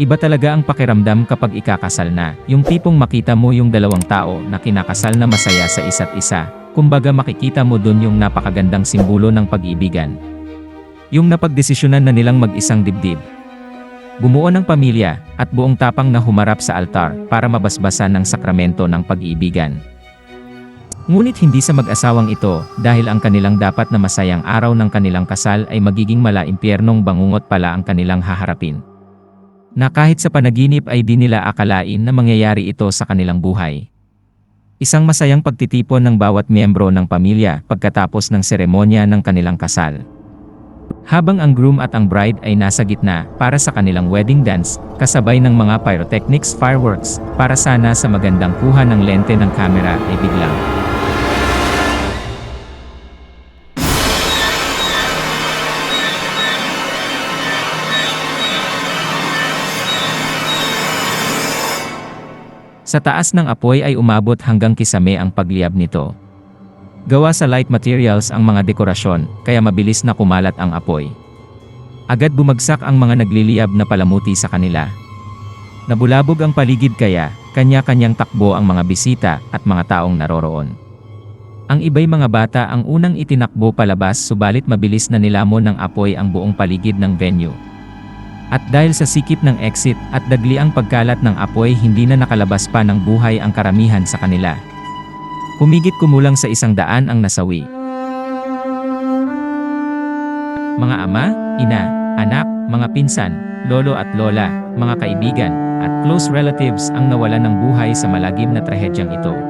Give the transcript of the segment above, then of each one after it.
Iba talaga ang pakiramdam kapag ikakasal na, yung tipong makita mo yung dalawang tao na kinakasal na masaya sa isa't isa, kumbaga makikita mo dun yung napakagandang simbolo ng pag-ibigan. Yung napagdesisyonan na nilang mag-isang dibdib. Bumuo ng pamilya, at buong tapang na humarap sa altar para mabasbasan ng sakramento ng pag-iibigan. Ngunit hindi sa mag-asawang ito, dahil ang kanilang dapat na masayang araw ng kanilang kasal ay magiging mala-impyernong bangungot pala ang kanilang haharapin. Na kahit sa panaginip ay di nila akalain na mangyayari ito sa kanilang buhay. Isang masayang pagtitipon ng bawat miyembro ng pamilya pagkatapos ng seremonya ng kanilang kasal. Habang ang groom at ang bride ay nasa gitna para sa kanilang wedding dance, kasabay ng mga pyrotechnics fireworks, para sana sa magandang kuha ng lente ng kamera ay biglang. Sa taas ng apoy ay umabot hanggang kisame ang pagliyab nito. Gawa sa light materials ang mga dekorasyon, kaya mabilis na kumalat ang apoy. Agad bumagsak ang mga nagliliyab na palamuti sa kanila. Nabulabog ang paligid kaya, kanya-kanyang takbo ang mga bisita at mga taong naroroon. Ang iba'y mga bata ang unang itinakbo palabas subalit mabilis na nilamon ng apoy ang buong paligid ng venue. At dahil sa sikip ng exit at dagli ang pagkalat ng apoy hindi na nakalabas pa ng buhay ang karamihan sa kanila. Humigit kumulang sa isang daan ang nasawi. Mga ama, ina, anak, mga pinsan, lolo at lola, mga kaibigan, at close relatives ang nawalan ng buhay sa malagim na trahedyang ito.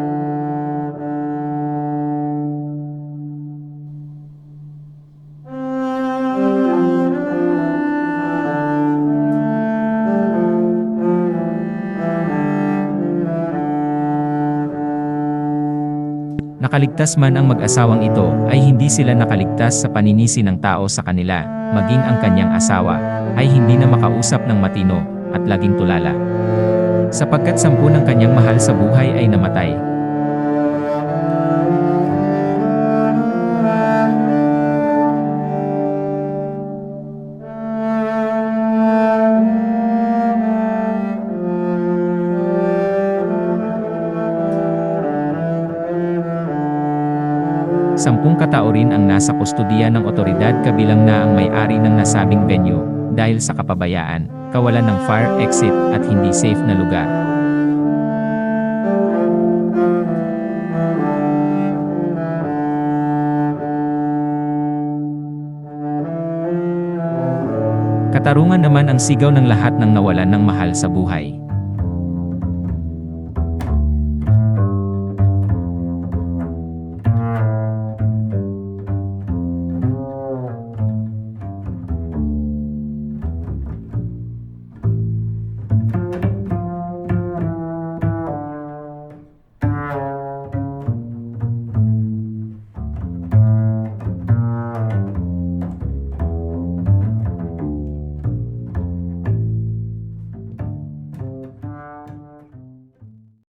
Nakaligtas man ang mag-asawang ito, ay hindi sila nakaligtas sa paninisi ng tao sa kanila, maging ang kanyang asawa, ay hindi na makausap ng matino, at laging tulala. Sapagkat sampu ng kanyang mahal sa buhay ay namatay. Sampung katao rin ang nasa kustudiya ng otoridad kabilang na ang may-ari ng nasabing venue, dahil sa kapabayaan, kawalan ng fire exit at hindi safe na lugar. Katarungan naman ang sigaw ng lahat ng nawalan ng mahal sa buhay.